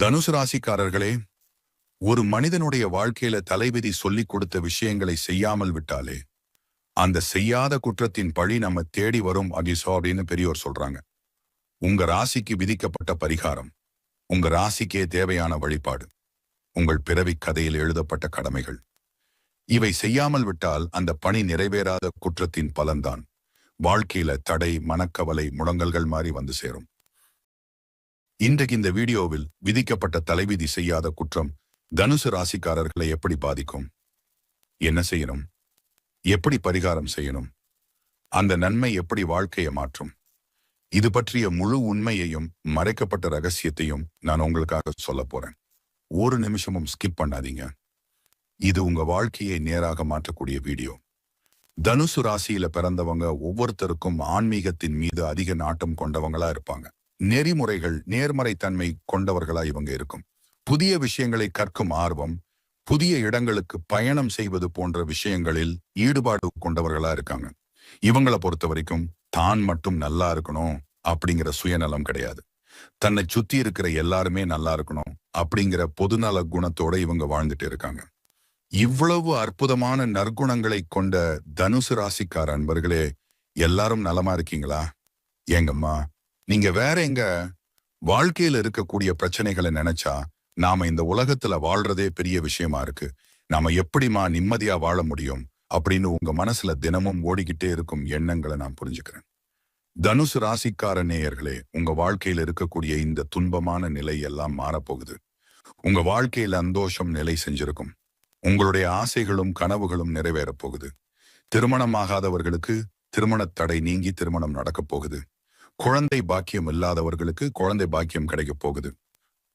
தனுசு ராசிக்காரர்களே ஒரு மனிதனுடைய வாழ்க்கையில தலைவிதி சொல்லிக் கொடுத்த விஷயங்களை செய்யாமல் விட்டாலே அந்த செய்யாத குற்றத்தின் பழி நம்ம தேடி வரும் அகிசோ அப்படின்னு பெரியோர் சொல்றாங்க. உங்க ராசிக்கு விதிக்கப்பட்ட பரிகாரம் உங்க ராசிக்கே தேவையான வழிபாடு உங்கள் பிறவி கதையில் எழுதப்பட்ட கடமைகள். இவை செய்யாமல் விட்டால் அந்த பணி நிறைவேறாத குற்றத்தின் பலன்தான். வாழ்க்கையில தடை மனக்கவலை முடங்கல்கள் மாறி வந்து சேரும். இன்றைக்கு இந்த வீடியோவில் விதிக்கப்பட்ட தலைவிதி செய்யாத குற்றம் தனுசு ராசிக்காரர்களை எப்படி பாதிக்கும்? என்ன செய்யணும்? எப்படி பரிகாரம் செய்யணும்? அந்த நன்மை எப்படி வாழ்க்கையை மாற்றும்? இது பற்றிய முழு உண்மையையும் மறைக்கப்பட்ட ரகசியத்தையும் நான் உங்களுக்காக சொல்ல போறேன். ஒரு நிமிஷமும் ஸ்கிப் பண்ணாதீங்க. இது உங்க வாழ்க்கையை நேராக மாற்றக்கூடிய வீடியோ. தனுசு ராசியில பிறந்தவங்க ஒவ்வொருத்தருக்கும் ஆன்மீகத்தின் மீது அதிக நாட்டம் கொண்டவங்களா இருப்பாங்க. நெறிமுறைகள் நேர்மறைத்தன்மை கொண்டவர்களா இவங்க இருக்கும். புதிய விஷயங்களை கற்கும் ஆர்வம் புதிய இடங்களுக்கு பயணம் செய்வது போன்ற விஷயங்களில் ஈடுபாடு கொண்டவர்களா இருக்காங்க. இவங்களை பொறுத்த வரைக்கும் தான் மட்டும் நல்லா இருக்கணும் அப்படிங்கிற சுயநலம் கிடையாது. தன்னை சுத்தி இருக்கிற எல்லாருமே நல்லா இருக்கணும் அப்படிங்கிற பொதுநல குணத்தோட இவங்க வாழ்ந்துட்டு இருக்காங்க. இவ்வளவு அற்புதமான நற்குணங்களை கொண்ட தனுசு ராசிக்கார அன்பர்களே எல்லாரும் நலமா இருக்கீங்களா? ஏங்கம்மா நீங்க வேற எங்க வாழ்க்கையில இருக்கக்கூடிய பிரச்சனைகளை நினைச்சா நாம இந்த உலகத்துல வாழ்றதே பெரிய விஷயமா இருக்கு. நாம எப்படிமா நிம்மதியா வாழ முடியும் அப்படின்னு உங்க மனசுல தினமும் ஓடிக்கிட்டே இருக்கும் எண்ணங்களை நான் புரிஞ்சுக்கிறேன். தனுசு ராசிக்கார நேயர்களே உங்க வாழ்க்கையில இருக்கக்கூடிய இந்த துன்பமான நிலை எல்லாம் மாறப்போகுது. உங்க வாழ்க்கையில அந்தோஷம் நிலை செஞ்சிருக்கும். உங்களுடைய ஆசைகளும் கனவுகளும் நிறைவேறப் போகுது. திருமணமாகாதவர்களுக்கு திருமண தடை நீங்கி திருமணம் நடக்கப் போகுது. குழந்தை பாக்கியம் இல்லாதவர்களுக்கு குழந்தை பாக்கியம் கிடைக்கப் போகுது.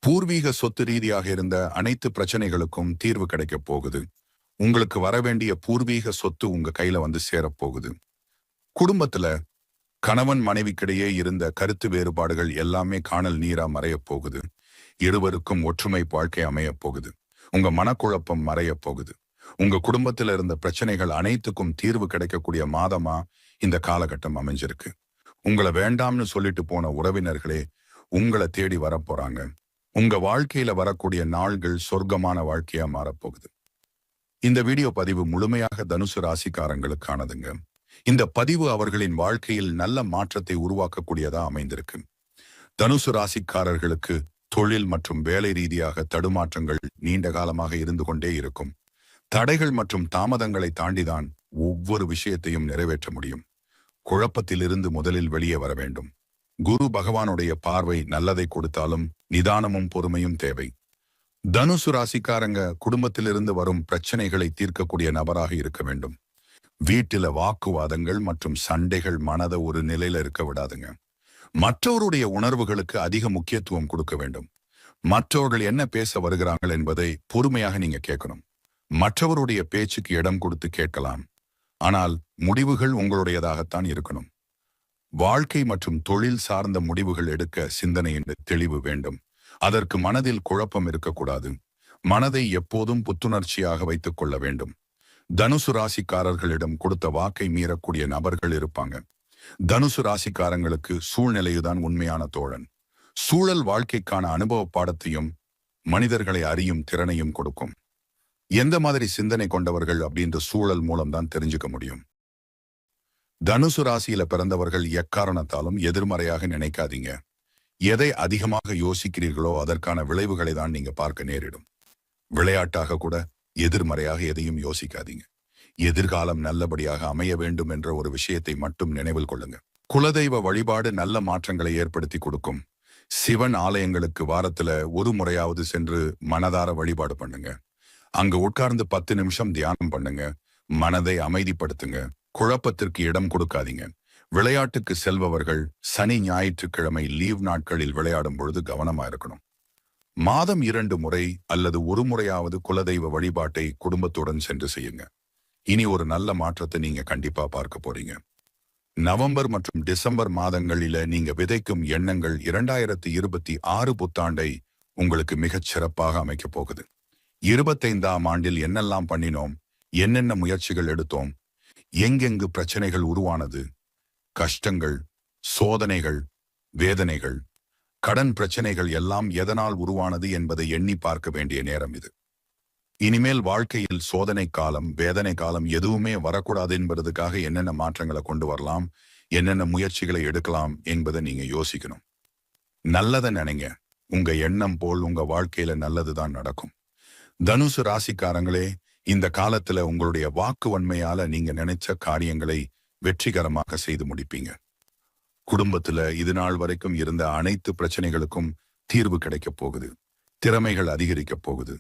பூர்வீக சொத்து ரீதியாக இருந்த அனைத்து பிரச்சனைகளுக்கும் தீர்வு கிடைக்கப் போகுது. உங்களுக்கு வரவேண்டிய பூர்வீக சொத்து உங்க கையில வந்து சேரப்போகுது குடும்பத்துல கணவன் மனைவிக்கிடையே இருந்த கருத்து வேறுபாடுகள் எல்லாமே காணல் நீரா மறையப் போகுது. இருவருக்கும் ஒற்றுமை வாழ்க்கை அமையப் போகுது. உங்க மனக்குழப்பம் மறையப் போகுது. உங்க குடும்பத்துல இருந்த பிரச்சனைகள் அனைத்துக்கும் தீர்வு கிடைக்கக்கூடிய மாதமா இந்த காலகட்டம் அமைஞ்சிருக்கு. உங்களை வேண்டாம்னு சொல்லிட்டு போன உறவினர்களே உங்களை தேடி வரப்போறாங்க. உங்க வாழ்க்கையில வரக்கூடிய நாள்கள் சொர்க்கமான வாழ்க்கையா மாறப்போகுது. இந்த வீடியோ பதிவு முழுமையாக தனுசு ராசிக்காரங்களுக்கானதுங்க. இந்த பதிவு அவர்களின் வாழ்க்கையில் நல்ல மாற்றத்தை உருவாக்கக்கூடியதா அமைந்திருக்கு. தனுசு ராசிக்காரர்களுக்கு தொழில் மற்றும் வேலை ரீதியாக தடுமாற்றங்கள் நீண்ட காலமாக இருந்து கொண்டே இருக்கும். தடைகள் மற்றும் தாமதங்களை தாண்டிதான் ஒவ்வொரு விஷயத்தையும் நிறைவேற்ற முடியும். குழப்பத்திலிருந்து முதலில் வெளியே வர வேண்டும். குரு பகவானுடைய பார்வை நல்லதை கொடுத்தாலும் நிதானமும் பொறுமையும் தேவை. தனுசு ராசிக்காரங்க குடும்பத்திலிருந்து வரும் பிரச்சனைகளை தீர்க்கக்கூடிய நபராக இருக்க வேண்டும். வீட்டில வாக்குவாதங்கள் மற்றும் சண்டைகள் மனதை ஒரு நிலையில இருக்க விடாதுங்க. மற்றவருடைய உணர்வுகளுக்கு அதிக முக்கியத்துவம் கொடுக்க வேண்டும். மற்றவர்கள் என்ன பேச வருகிறார்கள் என்பதை பொறுமையாக நீங்க கேட்கணும். மற்றவருடைய பேச்சுக்கு இடம் கொடுத்து கேட்கலாம். ஆனால் முடிவுகள் உங்களுடையதாகத்தான் இருக்கணும். வாழ்க்கை மற்றும் தொழில் சார்ந்த முடிவுகள் எடுக்க சிந்தனை என்று தெளிவு வேண்டும். அதற்கு மனதில் குழப்பம் இருக்கக்கூடாது. மனதை எப்போதும் புத்துணர்ச்சியாக வைத்துக் கொள்ள வேண்டும். தனுசு ராசிக்காரர்களிடம் கொடுத்த வாக்கை மீறக்கூடிய நபர்கள் இருப்பாங்க. தனுசு ராசிக்காரங்களுக்கு சூழ்நிலையுதான் உண்மையான தோழன். சூழல் வாழ்க்கைக்கான அனுபவ பாடத்தையும் மனிதர்களை அறியும் திறனையும் கொடுக்கும். எந்த மாதிரி சிந்தனை கொண்டவர்கள் அப்படின்ற சூழல் மூலம்தான் தெரிஞ்சுக்க முடியும். தனுசு ராசியில பிறந்தவர்கள் எக்காரணத்தாலும் எதிர்மறையாக நினைக்காதீங்க. எதை அதிகமாக யோசிக்கிறீர்களோ அதற்கான விளைவுகளை தான் நீங்க பார்க்க நேரிடும். விளையாட்டாக கூட எதிர்மறையாக எதையும் யோசிக்காதீங்க. எதிர்காலம் நல்லபடியாக அமைய வேண்டும் என்ற ஒரு விஷயத்தை மட்டும் நினைவில் கொள்ளுங்க. குலதெய்வ வழிபாடு நல்ல மாற்றங்களை ஏற்படுத்தி கொடுக்கும். சிவன் ஆலயங்களுக்கு வாரத்துல ஒரு முறையாவது சென்று மனதார வழிபாடு பண்ணுங்க. அங்க உட்கார்ந்து பத்து நிமிஷம் தியானம் பண்ணுங்க. மனதை அமைதிப்படுத்துங்க. குழப்பத்திற்கு இடம் கொடுக்காதீங்க. விளையாட்டுக்கு செல்பவர்கள் சனி ஞாயிற்றுக்கிழமை லீவ் நாட்களில் விளையாடும் பொழுது கவனமா இருக்கணும். மாதம் இரண்டு முறை அல்லது ஒரு முறையாவது குலதெய்வ வழிபாட்டை குடும்பத்துடன் சென்று செய்யுங்க. இனி ஒரு நல்ல மாற்றத்தை நீங்க கண்டிப்பா பார்க்க போறீங்க. நவம்பர் மற்றும் டிசம்பர் மாதங்களில நீங்க விதைக்கும் எண்ணங்கள் இரண்டாயிரத்தி இருபத்தி ஆறு புத்தாண்டை உங்களுக்கு மிகச் சிறப்பாக அமைக்கப் போகுது. இருபத்தைந்தாம் ஆண்டில் என்னெல்லாம் பண்ணினோம்? என்னென்ன முயற்சிகள் எடுத்தோம்? எங்கெங்கு பிரச்சனைகள் உருவானது? கஷ்டங்கள் சோதனைகள் வேதனைகள் கடன் பிரச்சனைகள் எல்லாம் எதனால் உருவானது என்பதை எண்ணி பார்க்க வேண்டிய நேரம் இது. இனிமேல் வாழ்க்கையில் சோதனை காலம் வேதனை காலம் எதுவுமே வரக்கூடாது என்பதற்காக என்னென்ன மாற்றங்களை கொண்டு வரலாம்? என்னென்ன முயற்சிகளை எடுக்கலாம் என்பதை நீங்க யோசிக்கணும். நல்லதை நினைங்க. உங்க எண்ணம் போல் உங்க வாழ்க்கையில நல்லதுதான் நடக்கும். தனுசு ராசிக்காரங்களே இந்த காலத்துல உங்களுடைய வாக்கு வன்மையால நீங்க நினைச்ச காரியங்களை வெற்றிகரமாக செய்து முடிப்பீங்க. குடும்பத்துல இது நாள் வரைக்கும் இருந்த அனைத்து பிரச்சனைகளுக்கும் தீர்வு கிடைக்கப் போகுது. திறமைகள் அதிகரிக்கப் போகுது.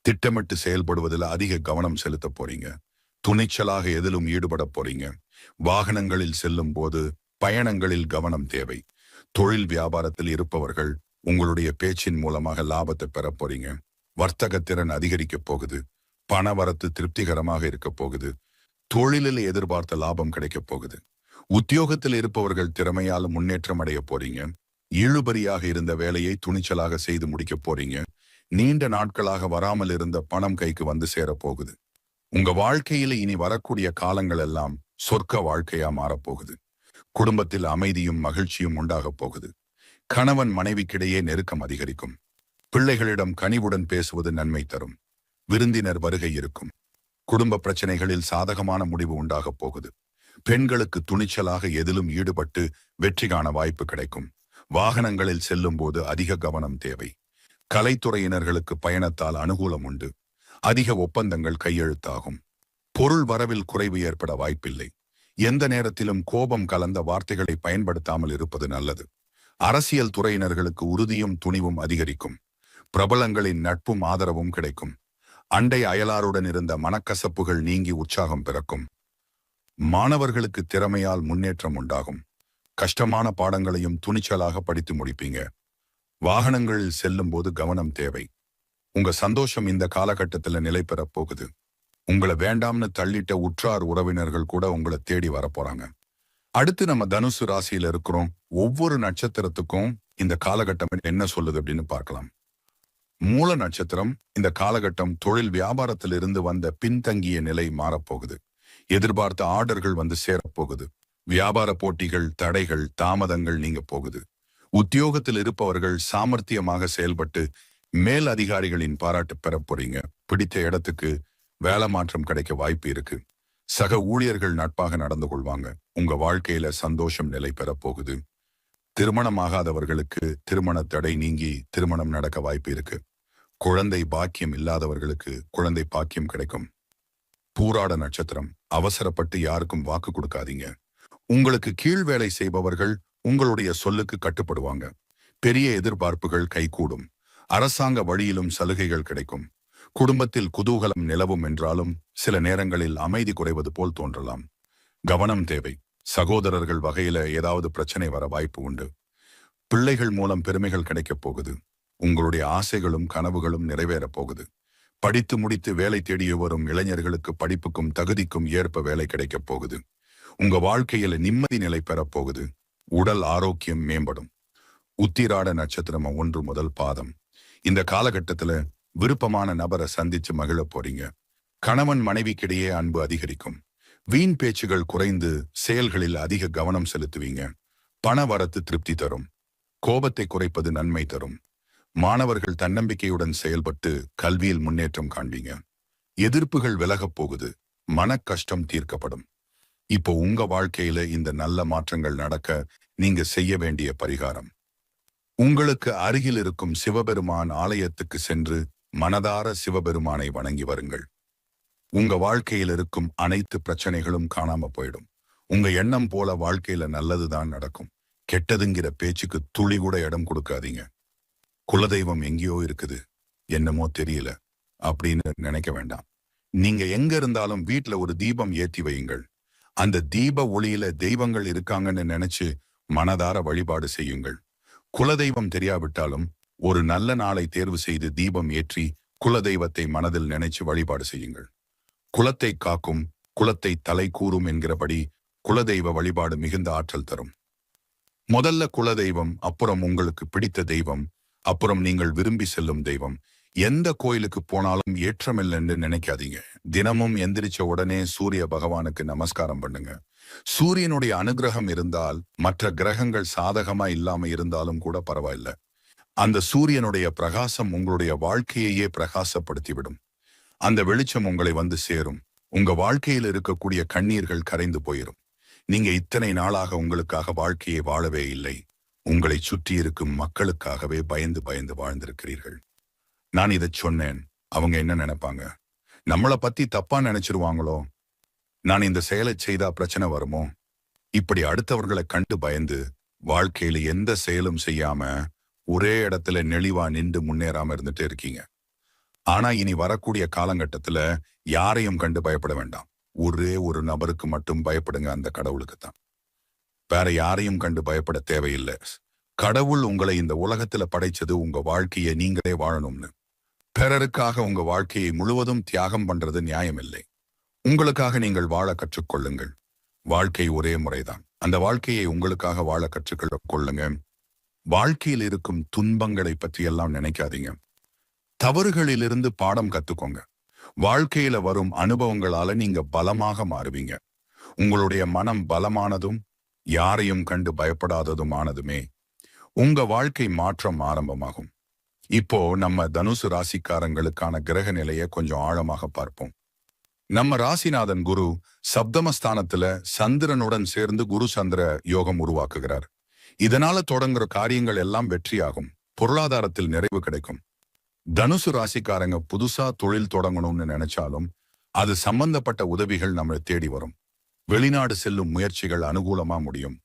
திட்டமிட்டு செயல்படுவதில் அதிக கவனம் செலுத்த போறீங்க. துணிச்சலாக எதிலும் ஈடுபட போறீங்க. வாகனங்களில் செல்லும் போது பயணங்களில் கவனம் தேவை. தொழில் வியாபாரத்தில் இருப்பவர்கள் உங்களுடைய பேச்சின் மூலமாக லாபத்தை பெற போறீங்க. வர்த்தக திறன் அதிகரிக்க போகுது பண வரத்து திருப்திகரமாக இருக்க போகுது தொழிலில் எதிர்பார்த்த லாபம் கிடைக்க போகுது. உத்தியோகத்தில் இருப்பவர்கள் திறமையால முன்னேற்றம் அடைய போறீங்க. இழுபறியாக இருந்த வேலையை துணிச்சலாக செய்து முடிக்க போறீங்க. நீண்ட நாட்களாக வராமல் இருந்த பணம் கைக்கு வந்து சேர போகுது. உங்க வாழ்க்கையில இனி வரக்கூடிய காலங்கள் எல்லாம் சொர்க்க வாழ்க்கையா மாறப்போகுது குடும்பத்தில் அமைதியும் மகிழ்ச்சியும் உண்டாகப் போகுது. கணவன் மனைவிக்கிடையே நெருக்கம் அதிகரிக்கும். பிள்ளைகளிடம் கனிவுடன் பேசுவது நன்மை தரும். விருந்தினர் வருகை இருக்கும். குடும்ப பிரச்சனைகளில் சாதகமான முடிவு உண்டாகப் போகுது. பெண்களுக்கு துணிச்சலாக எதிலும் ஈடுபட்டு வெற்றி காண வாய்ப்பு கிடைக்கும். வாகனங்களில் செல்லும் போது அதிக கவனம் தேவை. கலைத்துறையினர்களுக்கு பயணத்தால் அனுகூலம் உண்டு. அதிக ஒப்பந்தங்கள் கையெழுத்தாகும். பொருள் வரவில் குறைவு ஏற்பட வாய்ப்பில்லை. எந்த நேரத்திலும் கோபம் கலந்த வார்த்தைகளை பயன்படுத்தாமல் இருப்பது நல்லது. அரசியல் துறையினர்களுக்கு உறுதியும் துணிவும் அதிகரிக்கும். பிரபலங்களின் நட்பும் ஆதரவும் கிடைக்கும். அண்டை அயலாருடன் இருந்த மனக்கசப்புகள் நீங்கி உற்சாகம் பிறக்கும். மாணவர்களுக்கு திறமையால் முன்னேற்றம் உண்டாகும். கஷ்டமான பாடங்களையும் துணிச்சலாக படித்து முடிப்பீங்க. வாகனங்களில் செல்லும் போது கவனம் தேவை. உங்க சந்தோஷம் இந்த காலகட்டத்துல நிலை பெறப் போகுது. உங்களை வேண்டாம்னு தள்ளிட்ட உற்றார் உறவினர்கள் கூட உங்களை தேடி வரப்போறாங்க அடுத்து நம்ம தனுசு ராசியில இருக்கிறோம். ஒவ்வொரு நட்சத்திரத்துக்கும் இந்த காலகட்டம் என்ன சொல்லுது அப்படின்னு பார்க்கலாம். மூல நட்சத்திரம் இந்த காலகட்டம் தொழில் வியாபாரத்தில் இருந்து வந்த பின்தங்கிய நிலை மாறப்போகுது. எதிர்பார்த்த ஆர்டர்கள் வந்து சேரப்போகுது. வியாபார போட்டிகள் தடைகள் தாமதங்கள் நீங்க போகுது. உத்தியோகத்தில் இருப்பவர்கள் சாமர்த்தியமாக செயல்பட்டு மேல் அதிகாரிகளின் பாராட்டு பெற போறீங்க. பிடித்த இடத்துக்கு வேலை மாற்றம் கிடைக்க வாய்ப்பு இருக்கு. சக ஊழியர்கள் நட்பாக நடந்து கொள்வாங்க. உங்க வாழ்க்கையில சந்தோஷம் நிலை பெற போகுது. திருமணமாகாதவர்களுக்கு திருமண தடை நீங்கி திருமணம் நடக்க வாய்ப்பு இருக்கு. குழந்தை பாக்கியம் இல்லாதவர்களுக்கு குழந்தை பாக்கியம் கிடைக்கும். பூராட நட்சத்திரம் அவசரப்பட்டு யாருக்கும் வாக்கு கொடுக்காதீங்க. உங்களுக்கு கீழ் வேலை செய்பவர்கள் உங்களுடைய சொல்லுக்கு கட்டுப்படுவாங்க. பெரிய எதிர்பார்ப்புகள் கைகூடும். அரசாங்க வழியிலும் சலுகைகள் கிடைக்கும். குடும்பத்தில் குதூகலம் நிலவும் என்றாலும் சில நேரங்களில் அமைதி குறைவது போல் தோன்றலாம். கவனம் தேவை. சகோதரர்கள் வகையில ஏதாவது பிரச்சனை வர வாய்ப்பு உண்டு. பிள்ளைகள் மூலம் பெருமைகள் கிடைக்கப் போகுது. உங்களுடைய ஆசைகளும் கனவுகளும் நிறைவேறப் போகுது. படித்து முடித்து வேலை தேடிய வரும் இளைஞர்களுக்கு படிப்புக்கும் தகுதிக்கும் ஏற்ப வேலை கிடைக்கப் போகுது. உங்க வாழ்க்கையில நிம்மதி நிலை பெறப்போகுது உடல் ஆரோக்கியம் மேம்படும். உத்திராட நட்சத்திரம் ஒன்று முதல் பாதம். இந்த காலகட்டத்துல விருப்பமான நபரை சந்திச்சு மகிழ போறீங்க. கணவன் மனைவிக்கிடையே அன்பு அதிகரிக்கும். வீண் பேச்சுகள் குறைந்து செயல்களில் அதிக கவனம் செலுத்துவீங்க. பண வரத்து திருப்தி தரும். கோபத்தை குறைப்பது நன்மை தரும். மாணவர்கள் தன்னம்பிக்கையுடன் செயல்பட்டு கல்வியில் முன்னேற்றம் காண்பீங்க. எதிர்ப்புகள் விலகப் போகுது. மன கஷ்டம் தீர்க்கப்படும். இப்போ உங்க வாழ்க்கையில இந்த நல்ல மாற்றங்கள் நடக்க நீங்க செய்ய வேண்டிய பரிகாரம். உங்களுக்கு அருகில் இருக்கும் சிவபெருமான் ஆலயத்துக்கு சென்று மனதார சிவபெருமானை வணங்கி வருங்கள். உங்க வாழ்க்கையில் இருக்கும் அனைத்து பிரச்சனைகளும் காணாம போயிடும். உங்க எண்ணம் போல வாழ்க்கையில நல்லதுதான் நடக்கும். கெட்டதுங்கிற பேச்சுக்கு துளி கூட இடம் கொடுக்காதீங்க. குலதெய்வம் எங்கேயோ இருக்குது. என்னமோ தெரியல. அப்படின்னு நினைக்க வேண்டாம். நீங்க எங்க இருந்தாலும் வீட்டுல ஒரு தீபம் ஏத்தி வையுங்கள். அந்த தீப ஒளியில தெய்வங்கள் இருக்காங்கன்னு நினைச்சு மனதார வழிபாடு செய்யுங்கள். குலதெய்வம் தெரியாவிட்டாலும் ஒரு நல்ல நாளை தேர்வு செய்து தீபம் ஏற்றி குலதெய்வத்தை மனதில் நினைச்சு வழிபாடு செய்யுங்கள். குலத்தை காக்கும் குலத்தை தலை கூறும் என்கிறபடி குலதெய்வ வழிபாடு மிகுந்த ஆற்றல் தரும். முதல்ல குலதெய்வம் அப்புறம் உங்களுக்கு பிடித்த தெய்வம் அப்புறம் நீங்கள் விரும்பி செல்லும் தெய்வம். எந்த கோயிலுக்கு போனாலும் ஏற்றமில்லைன்னு நினைக்காதீங்க. தினமும் எந்திரிச்ச உடனே சூரிய பகவானுக்கு நமஸ்காரம் பண்ணுங்க. சூரியனுடைய அனுகிரகம் இருந்தால் மற்ற கிரகங்கள் சாதகமா இல்லாம இருந்தாலும் கூட பரவாயில்ல. அந்த சூரியனுடைய பிரகாசம் உங்களுடைய வாழ்க்கையையே பிரகாசப்படுத்திவிடும். அந்த வெளிச்சம் உங்களை வந்து சேரும். உங்க வாழ்க்கையில் இருக்கக்கூடிய கண்ணீர்கள் கரைந்து போயிரும். நீங்க இத்தனை நாளாக உங்களுக்காக வாழ்க்கையை வாழவே இல்லை. உங்களை சுற்றி இருக்கும் மக்களுக்காகவே பயந்து பயந்து வாழ்ந்திருக்கிறீர்கள். நான் இதை சொன்னேன். அவங்க என்ன நினைப்பாங்க? நம்மளை பத்தி தப்பா நினைச்சிருவாங்களோ? நான் இந்த செயலை செய்தா பிரச்சனை வருமோ? இப்படி அடுத்தவர்களை கண்டு பயந்து வாழ்க்கையில எந்த செயலும் செய்யாம ஒரே இடத்துல நெளிவா நின்று முன்னேறாம இருந்துட்டு இருக்கீங்க. ஆனா இனி வரக்கூடிய காலகட்டத்துல யாரையும் கண்டு பயப்பட வேண்டாம். ஒரே ஒரு நபருக்கு மட்டும் பயப்படுங்க அந்த கடவுளுக்கு தான் வேற யாரையும் கண்டு பயப்பட தேவையில்லை. கடவுள் உங்களை இந்த உலகத்துல படைச்சது உங்க வாழ்க்கையை நீங்களே வாழணும்னு. பிறருக்காக உங்க வாழ்க்கையை முழுவதும் தியாகம் பண்றது நியாயமில்லை. உங்களுக்காக நீங்கள் வாழ கற்றுக்கொள்ளுங்கள். வாழ்க்கை ஒரே முறைதான். அந்த வாழ்க்கையை உங்களுக்காக வாழ கற்றுக்கொள்ள கொள்ளுங்க வாழ்க்கையில் இருக்கும் துன்பங்களை பற்றி எல்லாம் நினைக்காதீங்க. தவறுகளிலிருந்து பாடம் கத்துக்கோங்க. வாழ்க்கையில வரும் அனுபவங்களால நீங்க பலமாக மாறுவீங்க. உங்களுடைய மனம் பலமானதும் யாரையும் கண்டு பயப்படாததுமானதுமே உங்க வாழ்க்கை மாற்றம் ஆரம்பமாகும். இப்போ நம்ம தனுசு ராசிக்காரங்களுக்கான கிரக நிலையை கொஞ்சம் ஆழமாக பார்ப்போம். நம்ம ராசிநாதன் குரு சப்தமஸ்தானத்துல சந்திரனுடன் சேர்ந்து குரு சந்திர யோகம் உருவாக்குகிறார். இதனால தொடங்குற காரியங்கள் எல்லாம் வெற்றியாகும். பொருளாதாரத்தில் நிறைவு கிடைக்கும். தனுசு ராசிக்காரங்க புதுசா தொழில் தொடங்கணும்னு நினைச்சாலும் அது சம்பந்தப்பட்ட உதவிகள் நம்மளை தேடி வரும். வெளிநாடு செல்லும் முயற்சிகள் அனுகூலமா முடியும்.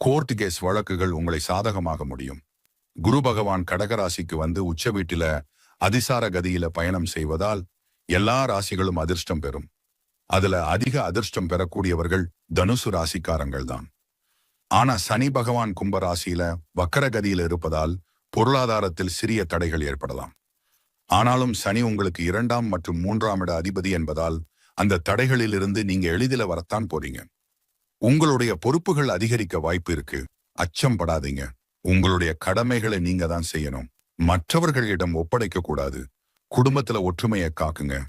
கோர்ட் கேஸ் வழக்குகள் உங்களை சாதகமாக முடியும். குரு பகவான் கடகராசிக்கு வந்து உச்ச வீட்டில அதிசார கதியில பயணம் செய்வதால் எல்லா ராசிகளும் அதிர்ஷ்டம் பெறும். அதுல அதிக அதிர்ஷ்டம் பெறக்கூடியவர்கள் தனுசு ராசிக்காரங்கள் தான். ஆனா சனி பகவான் கும்ப ராசியில வக்கரகதியில இருப்பதால் பொருளாதாரத்தில் சிறிய தடைகள் ஏற்படலாம். ஆனாலும் சனி உங்களுக்கு இரண்டாம் மற்றும் மூன்றாம் இட அதிபதி என்பதால் அந்த தடைகளில் இருந்து நீங்க எளிதில வரத்தான் போறீங்க. உங்களுடைய பொறுப்புகள் அதிகரிக்க வாய்ப்பு இருக்கு. அச்சம் படாதீங்க. உங்களுடைய கடமைகளை நீங்க தான் செய்யணும். மற்றவர்களிடம் ஒப்படைக்க கூடாது. குடும்பத்துல ஒற்றுமையை காக்குங்க.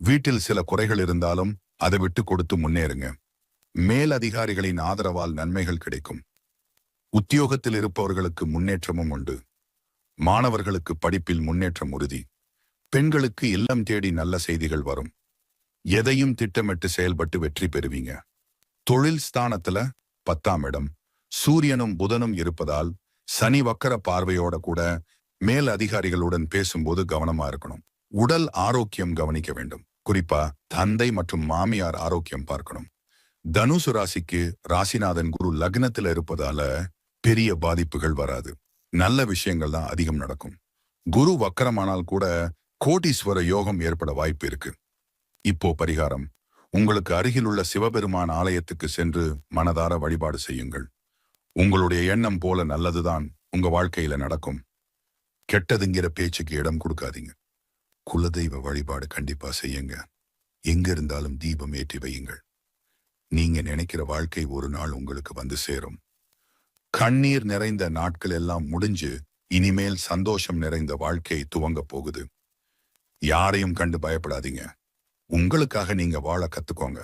வீட்டில் சில குறைகள் இருந்தாலும் அதை விட்டு கொடுத்து முன்னேறுங்க. மேல் அதிகாரிகளின் ஆதரவால் நன்மைகள் கிடைக்கும். உத்தியோகத்தில் இருப்பவர்களுக்கு முன்னேற்றமும் உண்டு. மாணவர்களுக்கு படிப்பில் முன்னேற்றம் உறுதி. பெண்களுக்கு இல்லம் தேடி நல்ல செய்திகள் வரும். எதையும் திட்டமிட்டு செயல்பட்டு வெற்றி பெறுவீங்க. தொழில் ஸ்தானத்துல பத்தாம் இடம். சூரியனும் புதனும் இருப்பதால் சனி வக்கர பார்வையோட கூட மேல் அதிகாரிகளுடன் பேசும்போது கவனமா இருக்கணும். உடல் ஆரோக்கியம் கவனிக்க வேண்டும். குறிப்பா தந்தை மற்றும் மாமியார் ஆரோக்கியம் பார்க்கணும். தனுசு ராசிக்கு ராசிநாதன் குரு லக்னத்துல இருப்பதால பெரிய பாதிப்புகள் வராது. நல்ல விஷயங்கள் தான் அதிகம் நடக்கும். குரு வக்கரமானால் கூட கோடீஸ்வர யோகம் ஏற்பட வாய்ப்பு இருக்கு. இப்போ பரிகாரம். உங்களுக்கு அருகிலுள்ள சிவபெருமான் ஆலயத்துக்கு சென்று மனதார வழிபாடு செய்யுங்கள். உங்களுடைய எண்ணம் போல நல்லதுதான் உங்க வாழ்க்கையில நடக்கும். கெட்டதுங்கிற பேச்சுக்கு இடம் கொடுக்காதீங்க. குலதெய்வ வழிபாடு கண்டிப்பா செய்யுங்க. எங்க இருந்தாலும் தீபம் ஏற்றி வையுங்கள். நீங்க நினைக்கிற வாழ்க்கை ஒரு நாள் உங்களுக்கு வந்து சேரும். கண்ணீர் நிறைந்த நாட்கள் எல்லாம் முடிஞ்சு இனிமேல் சந்தோஷம் நிறைந்த வாழ்க்கை துவங்க போகுது. யாரையும் கண்டு பயப்படாதீங்க. உங்களுக்காக நீங்க வாழ கத்துக்கோங்க.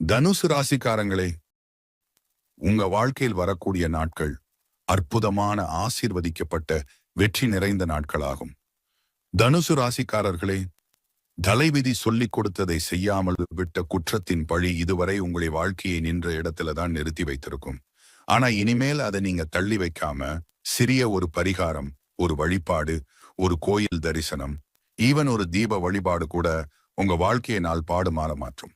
தனுசு ராசிக்காரங்களே உங்க வாழ்க்கையில் வரக்கூடிய நாட்கள் அற்புதமான ஆசீர்வதிக்கப்பட்ட வெற்றி நிறைந்த நாட்களாகும். தனுசு ராசிக்காரர்களே தலைவிதி சொல்லிக் கொடுத்ததை செய்யாமல் விட்ட குற்றத்தின் பழி இதுவரை உங்களை வாழ்க்கையை நின்ற இடத்துல தான் நிறுத்தி வைத்திருக்கும். ஆனா இனிமேல் அதை நீங்க தள்ளி வைக்காம சிறிய ஒரு பரிகாரம் ஒரு வழிபாடு ஒரு கோயில் தரிசனம் ஈவன் ஒரு தீப வழிபாடு கூட உங்க வாழ்க்கையை நாள் பாடுமாற மாற்றும்.